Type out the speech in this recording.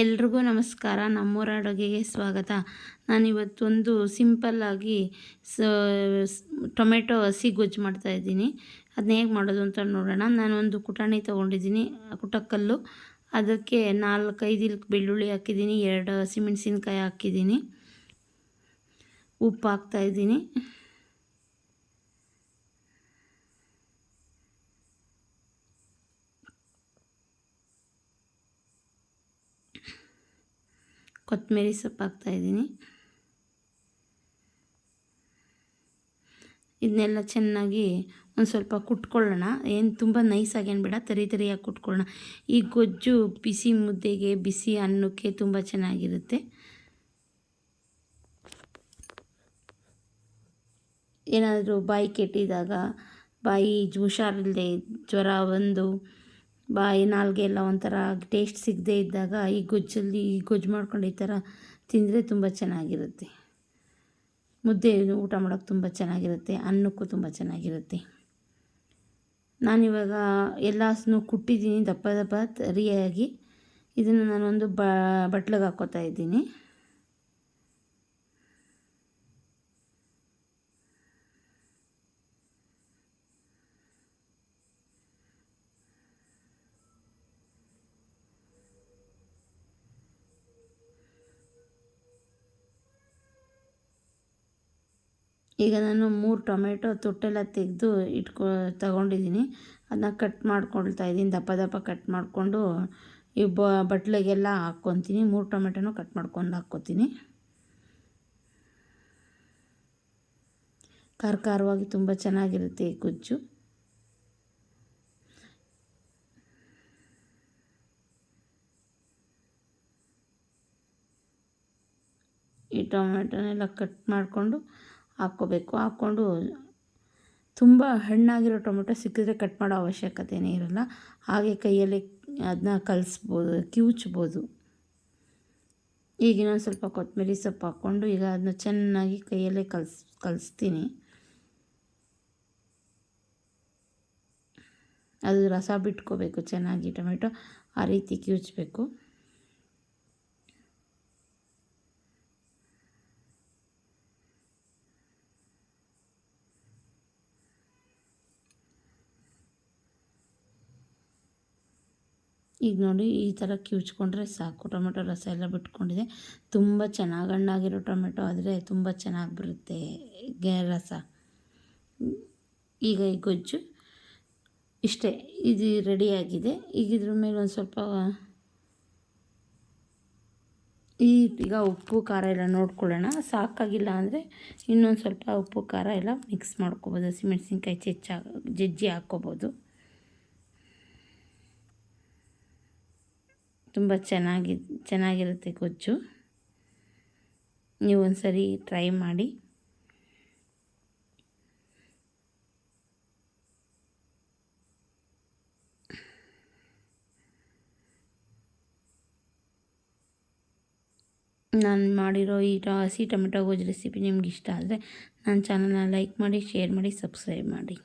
ಎಲ್ರಿಗೂ ನಮಸ್ಕಾರ. ನಮ್ಮೂರ ಅಡುಗೆಗೆ ಸ್ವಾಗತ. ನಾನಿವತ್ತೊಂದು ಸಿಂಪಲ್ಲಾಗಿ ಸ ಟೊಮೆಟೊ ಹಸಿ ಗೊಜ್ಜು ಮಾಡ್ತಾಯಿದ್ದೀನಿ ಅದನ್ನ ಹೇಗೆ ಮಾಡೋದು ಅಂತ ನೋಡೋಣ. ನಾನೊಂದು ಕುಟಾಣಿ ತೊಗೊಂಡಿದ್ದೀನಿ ಕುಟಕ್ಕಲ್ಲು ಅದಕ್ಕೆ ನಾಲ್ಕೈದು ಇಲ್ಕ್ ಬೆಳ್ಳುಳ್ಳಿ ಹಾಕಿದ್ದೀನಿ, ಎರಡು ಹಸಿಮೆಣಸಿನ್ಕಾಯಿ ಹಾಕಿದ್ದೀನಿ. ಉಪ್ಪು ಹಾಕ್ತಾಯಿದ್ದೀನಿ ಕೊತ್ತಂಬರಿ ಸೊಪ್ಪು ಹಾಕ್ತಾಯಿದ್ದೀನಿ ಇದನ್ನೆಲ್ಲ ಚೆನ್ನಾಗಿ ಒಂದು ಸ್ವಲ್ಪ ಕುಟ್ಕೊಳ್ಳೋಣ. ಏನು ತುಂಬ ನೈಸಾಗಿ ಏನು ಬೇಡ, ತರಿ ತರಿಯಾಗಿ ಕುಟ್ಕೊಳ್ಳೋಣ. ಈ ಗೊಜ್ಜು ಬಿಸಿ ಮುದ್ದೆಗೆ, ಬಿಸಿ ಅನ್ನಕ್ಕೆ ತುಂಬ ಚೆನ್ನಾಗಿರುತ್ತೆ. ಏನಾದರೂ ಬಾಯಿ ಕೆಟ್ಟಿದಾಗ, ಬಾಯಿ ಹುಷಾರಿಲ್ಲದೆ ಜ್ವರ ಬಂದು ಬಾಯಿ, ನಾಲ್ಗೆ ಎಲ್ಲ ಒಂಥರ ಟೇಸ್ಟ್ ಸಿಗದೇ ಇದ್ದಾಗ ಈ ಗೊಜ್ಜಲ್ಲಿ ಈ ಗೊಜ್ಜು ಮಾಡ್ಕೊಂಡು ಈ ಥರ ತಿಂದರೆ ತುಂಬ ಚೆನ್ನಾಗಿರುತ್ತೆ. ಮುದ್ದೆ ಊಟ ಮಾಡೋಕ್ಕೆ ತುಂಬ ಚೆನ್ನಾಗಿರುತ್ತೆ, ಅನ್ನಕ್ಕೂ ತುಂಬ ಚೆನ್ನಾಗಿರುತ್ತೆ. ನಾನಿವಾಗ ಎಲ್ಲಸನ್ನು ಕುಟ್ಟಿದ್ದೀನಿ ದಪ್ಪ ದಪ್ಪ ರಿಯಾಗಿ ಇದನ್ನು ನಾನೊಂದು ಬಟ್ಲಗೆ ಹಾಕ್ಕೋತಾ ಇದ್ದೀನಿ. ಈಗ ನಾನು ಮೂರು ಟೊಮೆಟೊ ತೊಟ್ಟೆಲ್ಲ ತೆಗೆದು ಇಟ್ಕೊ, ತಗೊಂಡಿದ್ದೀನಿ. ಅದನ್ನ ಕಟ್ ಮಾಡ್ಕೊಳ್ತಾ ಇದ್ದೀನಿ. ದಪ್ಪ ದಪ್ಪ ಕಟ್ ಮಾಡಿಕೊಂಡು ಈ ಬಟ್ಲಿಗೆಲ್ಲ ಹಾಕ್ಕೊತೀನಿ. ಮೂರು ಟೊಮೆಟೊನೂ ಕಟ್ ಮಾಡ್ಕೊಂಡು ಹಾಕ್ಕೊತೀನಿ. ಖಾರ ಖಾರವಾಗಿ ತುಂಬ ಚೆನ್ನಾಗಿರುತ್ತೆ ಈ ಗೊಜ್ಜು ಈ ಟೊಮೆಟೊನೆಲ್ಲ ಕಟ್ ಮಾಡಿಕೊಂಡು ಹಾಕ್ಕೋಬೇಕು. ಹಾಕ್ಕೊಂಡು ತುಂಬ ಹಣ್ಣಾಗಿರೋ ಟೊಮೆಟೊ ಸಿಕ್ಕಿದ್ರೆ ಕಟ್ ಮಾಡೋ ಅವಶ್ಯಕತೆಯೇ ಇರಲ್ಲ. ಹಾಗೆ ಕೈಯಲ್ಲಿ ಅದನ್ನ ಕಲಿಸ್ಬೋದು ಕಿವುಚ್ಬೋದು ಈಗ ಇನ್ನೊಂದು ಸ್ವಲ್ಪ ಕೊತ್ತಂಬರಿ ಸೊಪ್ಪು ಹಾಕ್ಕೊಂಡು ಈಗ ಅದನ್ನ ಚೆನ್ನಾಗಿ ಕೈಯಲ್ಲೇ ಕಲ್ಸ್, ಕಲಿಸ್ತೀನಿ. ಅದು ರಸ ಬಿಟ್ಕೋಬೇಕು ಚೆನ್ನಾಗಿ ಟೊಮೆಟೊ. ಆ ರೀತಿ ಕಿವುಚಬೇಕು ಈಗ ನೋಡಿ ಈ ಥರ ಕಿವುಚ್ಕೊಂಡ್ರೆ ಸಾಕು. ಟೊಮೆಟೊ ರಸ ಎಲ್ಲ ಬಿಟ್ಕೊಂಡಿದೆ. ತುಂಬ ಚೆನ್ನಾಗಿ ಹಣ್ಣಾಗಿರೋ ಟೊಮೆಟೊ ಆದರೆ ತುಂಬ ಚೆನ್ನಾಗಿ ಬರುತ್ತೆ ಗೇ ರಸ. ಈಗ ಈ ಗೊಜ್ಜು ಇಷ್ಟೇ, ಇದು ರೆಡಿಯಾಗಿದೆ. ಈಗ ಇದ್ರ ಮೇಲೆ ಒಂದು ಸ್ವಲ್ಪ ಈ ಈಗ ಉಪ್ಪು, ಖಾರ ಎಲ್ಲ ನೋಡ್ಕೊಳ್ಳೋಣ. ಸಾಕಾಗಿಲ್ಲ ಅಂದರೆ ಇನ್ನೊಂದು ಸ್ವಲ್ಪ ಉಪ್ಪು, ಖಾರ ಎಲ್ಲ ಮಿಕ್ಸ್ ಮಾಡ್ಕೊಬೋದು. ಹಸಿಮೆಣ್ಸಿನ್ಕಾಯಿ ಚೆಚ್ಚಾ, ಜಜ್ಜಿ ಹಾಕ್ಕೋಬೋದು. ತುಂಬ ಚೆನ್ನಾಗಿ, ಚೆನ್ನಾಗಿರುತ್ತೆ ಗೊಜ್ಜು. ನೀವು ಒಂದು ಸರಿ ಟ್ರೈ ಮಾಡಿ. ನಾನು ಮಾಡಿರೋ ಈ ಹಸಿ ಟೊಮೆಟೊ ಗೊಜ್ಜು ರೆಸಿಪಿ ನಿಮ್ಗೆ ಇಷ್ಟ ಆದರೆ ನನ್ನ ಚಾನಲ್ನ ಲೈಕ್ ಮಾಡಿ ಶೇರ್ ಮಾಡಿ ಸಬ್ಸ್ಕ್ರೈಬ್ ಮಾಡಿ.